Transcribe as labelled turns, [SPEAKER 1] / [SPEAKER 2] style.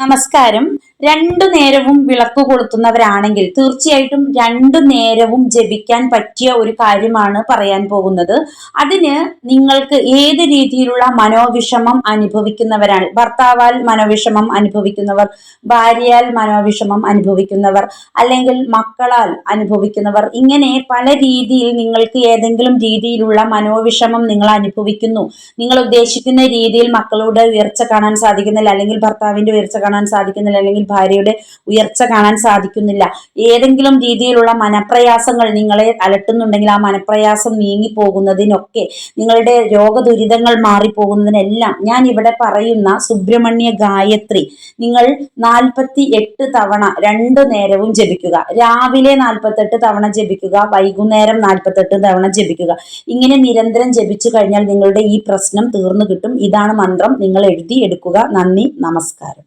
[SPEAKER 1] നമസ്കാരം. രണ്ടു നേരവും വിളക്ക് കൊളുത്തുന്നവരാണെങ്കിൽ തീർച്ചയായിട്ടും രണ്ടു നേരവും ജപിക്കാൻ പറ്റിയ ഒരു കാര്യമാണ് പറയാൻ പോകുന്നത്. അതിന് നിങ്ങൾക്ക് ഏത് രീതിയിലുള്ള മനോവിഷമം അനുഭവിക്കുന്നവരാണ്? ഭർത്താവാൽ മനോവിഷമം അനുഭവിക്കുന്നവർ ഭാര്യയാൽ മനോവിഷമം അനുഭവിക്കുന്നവർ അല്ലെങ്കിൽ മക്കളാൽ അനുഭവിക്കുന്നവർ ഇങ്ങനെ പല രീതിയിൽ നിങ്ങൾക്ക് ഏതെങ്കിലും രീതിയിലുള്ള മനോവിഷമം നിങ്ങൾ അനുഭവിക്കുന്നു. നിങ്ങൾ ഉദ്ദേശിക്കുന്ന രീതിയിൽ മക്കളുടെ ഉയർച്ച കാണാൻ സാധിക്കുന്നില്ല അല്ലെങ്കിൽ ഭർത്താവിന്റെ ഉയർച്ച കാണാൻ സാധിക്കുന്നില്ല അല്ലെങ്കിൽ ഭാര്യയുടെ ഉയർച്ച കാണാൻ സാധിക്കുന്നില്ല. ഏതെങ്കിലും രീതിയിലുള്ള മനപ്രയാസങ്ങൾ നിങ്ങളെ അലട്ടുന്നുണ്ടെങ്കിൽ ആ മനപ്രയാസം നീങ്ങിപ്പോകുന്നതിനൊക്കെ നിങ്ങളുടെ രോഗദുരിതങ്ങൾ മാറിപ്പോകുന്നതിനെല്ലാം ഞാൻ ഇവിടെ പറയുന്ന സുബ്രഹ്മണ്യ ഗായത്രി നിങ്ങൾ നാൽപ്പത്തി എട്ട് തവണ രണ്ട് നേരവും ജപിക്കുക. രാവിലെ നാൽപ്പത്തെട്ട് തവണ ജപിക്കുക വൈകുന്നേരം നാൽപ്പത്തെട്ട് തവണ ജപിക്കുക. ഇങ്ങനെ നിരന്തരം ജപിച്ചു കഴിഞ്ഞാൽ നിങ്ങളുടെ ഈ പ്രശ്നം തീർന്നു കിട്ടും. ഇതാണ് മന്ത്രം. നിങ്ങൾ എഴുതി എടുക്കുക. നന്ദി. നമസ്കാരം.